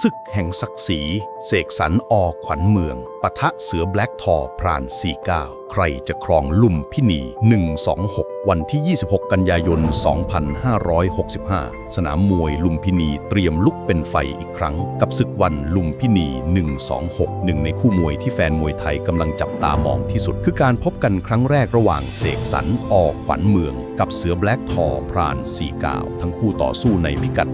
ศึกแห่งศักดิ์ศรีเสกสรรอขวัญเมือง ปะทะเสือแบล็กทอพราน 49 ใครจะครองลุ่มพินี 126 วันที่ 26 กันยายน 2565 สนามมวยลุมพินีเตรียมลุกเป็นไฟอีกครั้ง กับศึกวันลุมพินี 126 หนึ่งในคู่มวยที่แฟนมวยไทยกำลังจับตามองที่สุด คือการพบกันครั้งแรกระหว่างเสกสรรอขวัญเมือง กับเสือแบล็กทอพราน 49 ทั้งคู่ต่อสู้ในพิกัด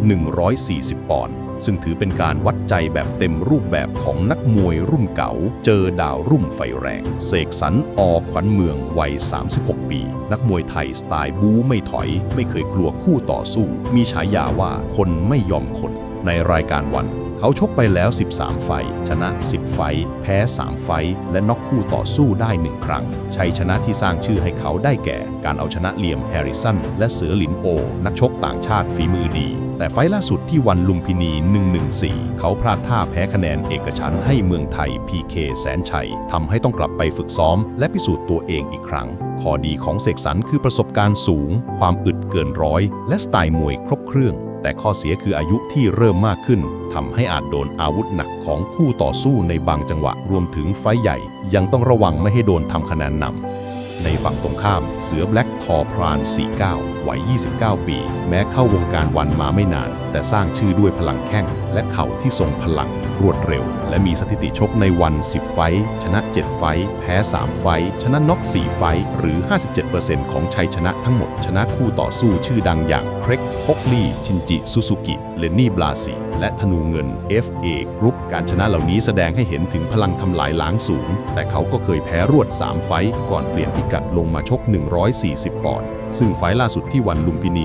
140 ปอนด์ ซึ่งถือเป็นการวัดใจแบบเต็มรูปแบบของนักมวยรุ่นเก่า เจอดาวรุ่งไฟแรง เสกสรรอขวัญเมืองวัย 36 ปี นักมวยไทยสไตล์บู๊ไม่ถอย ไม่เคยกลัวคู่ต่อสู้ มีฉายาว่าคนไม่ยอมคน ในรายการวันเขาชกไปแล้ว 13 ไฟ ชนะ 10 ไฟ แพ้ 3 ไฟ และน็อกคู่ต่อสู้ได้ 1 ครั้ง ชัยชนะที่สร้างชื่อให้เขาได้แก่ การเอาชนะเลียมแฮริสัน และเสือหลินโอ นักชกต่างชาติฝีมือดี แต่ไฟท์ล่าสุดที่วันลุมพินี 114 เขาพลาดท่าแพ้คะแนนเอกฉันให้เมืองไทย PK แสนชัยทำให้ต้องกลับไปฝึกซ้อม และพิสูจน์ตัวเองอีกครั้ง ข้อดีของเสกสรรคือประสบการณ์สูง ความอึดเกินร้อย และสไตล์มวยครบเครื่อง แต่ข้อเสียคืออายุที่เริ่มมากขึ้นทำให้อาจโดนอาวุธหนักของคู่ต่อสู้ในบางจังหวะรวมถึงไฟท์ใหญ่ ยังต้องระวังไม่ให้โดนทำคะแนนนำ ในฝั่งตรงข้ามเสือแบล็กทอพราน 49วัย29 ปี แม้เข้าวงการวันมาไม่นานแต่สร้างชื่อด้วยพลังแข้งและเข่าที่ทรงพลังรวดเร็ว และมีสถิติชกในวัน 10 ไฟชนะ 7 ไฟแพ้ 3 ไฟชนะน็อก 4 ไฟหรือ 57%ของชัยชนะทั้งหมด ชนะคู่ต่อสู้ชื่อดังอย่างเครกฮอกลีชินจิ ซูซูกิ เลนนี่บลาซีและธนูเงิน FA Group การชนะเหล่านี้แสดงให้เห็นถึงพลังทำลายล้างสูง แต่เขาก็เคยแพ้รวด 3 ไฟก่อนเปลี่ยนพิกัดลงมาชก 140 ปอนด์ซึ่งไฟล่าสุดที่วันลุมพินี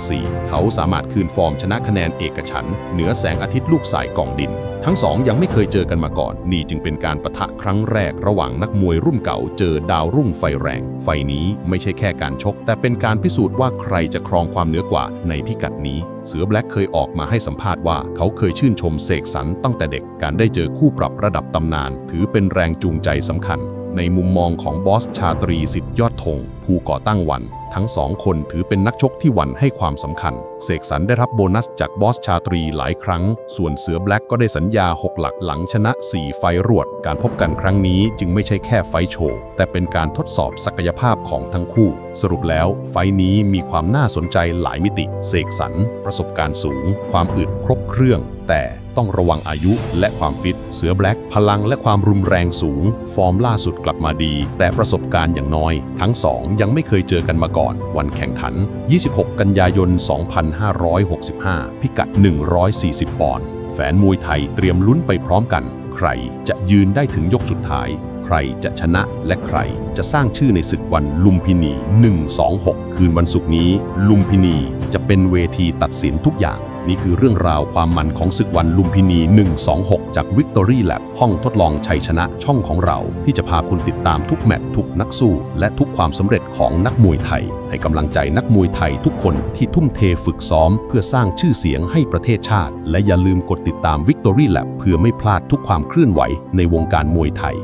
114 เขาสามารถคืนฟอร์มชนะคะแนนเอกฉันเหนือแสงอาทิตย์ลูกสายกองดิน ทั้งสองยังไม่เคยเจอกันมาก่อน นี่จึงเป็นการประทะครั้งแรกระหว่างนักมวยรุ่นเก่าเจอดาวรุ่งไฟแรง ไฟนี้ไม่ใช่แค่การชก แต่เป็นการพิสูจน์ว่าใครจะครองความเหนือกว่าในพิกัดนี้ เสือแบล็กเคยออกมาให้สัมภาษณ์ว่าเขาเคยชื่นชมเสกสรรตั้งแต่เด็ก การได้เจอคู่ปรับระดับตำนาน ถือเป็นแรงจูงใจสำคัญ ในมุมมองของบอสชาตรีสิทธิ์ยอดธงผู้ก่อตั้งวัน ทั้งสองคนถือเป็นนักชกที่วันให้ความสำคัญ เสกสรรได้รับโบนัสจากบอสชาตรีหลายครั้ง ส่วนเสือแบล็กก็ได้สัญญา 6 หลักหลังชนะ 4 ไฟรวด การพบกันครั้งนี้จึงไม่ใช่แค่ไฟโชว์ แต่เป็นการทดสอบศักยภาพของทั้งคู่ สรุปแล้วไฟนี้มีความน่าสนใจหลายมิติ เสกสรรประสบการณ์สูง ความอึดครบเครื่อง แต่ ต้องระวังอายุและความฟิต เสือแบล็กพลังและความรุนแรงสูง ฟอร์มล่าสุดกลับมาดี แต่ประสบการณ์อย่างน้อย ทั้งสองยังไม่เคยเจอกันมาก่อน วันแข่งขัน 26 กันยายน 2565 พิกัด 140 ปอนด์แฟนมวยไทยเตรียมลุ้นไปพร้อมกัน ใครจะยืนได้ถึงยกสุดท้าย ใครจะชนะและใครจะสร้างชื่อในศึกวันลุมพินี 126 คืนวันศุกร์นี้ ลุมพินีจะเป็นเวทีตัดสินทุกอย่าง นี่คือเรื่องราวความมันของศึกวันลุมพินี 126 จาก Victory Lab ห้องทดลองชัยชนะช่องของเรา ที่จะพาคุณติดตามทุกแมตช์ทุกนักสู้ และทุกความสำเร็จของนักมวยไทย ให้กำลังใจนักมวยไทยทุกคนที่ทุ่มเทฝึกซ้อม เพื่อสร้างชื่อเสียงให้ประเทศชาติ และอย่าลืมกดติดตาม Victory Lab เพื่อไม่พลาดทุกความเคลื่อนไหวในวงการมวยไทย